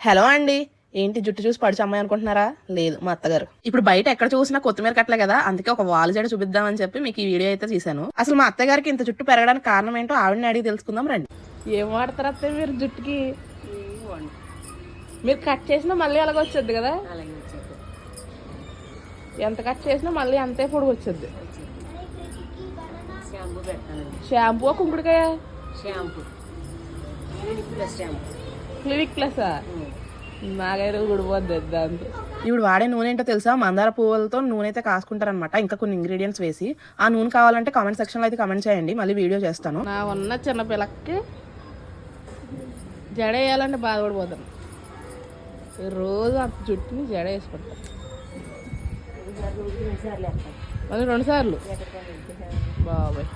Hello అండి. ఏంటి జుట్టు చూసి పడిచి అమ్మాయి అనుకుంటున్నారా? లేదు మా అత్తగారు. ఇప్పుడు బయట ఎక్కడ చూసినా కొత్తిమీర కట్టలే కదా అందుకే ఒక వాలు జడ చూపిద్దామని చెప్పి మీకు ఈ వీడియో అయితే తీశాను. అసలు మా అత్తగారికి ఇంత జుట్టు పెరగడానికి కారణం ఏంటో ఆవిడని అడిగి తెలుసుకుందాం రండి. ఏం వాడతారు అత్తయ్య మీరు జుట్టుకి? మీరు కట్ చేసినా మళ్ళీ అలాగ వచ్చేది కదా? అలాగే వచ్చేది ఎంత కట్ చేసినా మళ్ళీ అంతే పొడుగు వచ్చేది. షాంపూ కుంకుడుకాయ? షాంపూ ప్లస్ క్లినిక్ ప్లస్ నాగైతే గుడిపోద్ది దాంతో ఇప్పుడు వాడే నూనె ఏంటో తెలుసా? మందార పువ్వులతో నూనె అయితే కాసుకుంటారనమాట ఇంకా కొన్ని ఇంగ్రీడియంట్స్ వేసి ఆ నూనె కావాలంటే కామెంట్ సెక్షన్లో అయితే కామెంట్ చేయండి. మళ్ళీ వీడియో చేస్తాను. నా ఉన్న చిన్న పిల్లకి జడ వేయాలంటే బాధపడిపోతాను. రోజు అంత జుట్టుని జడ వేసుకుంటాను మళ్ళీ రెండు సార్లు. బాబాయ్.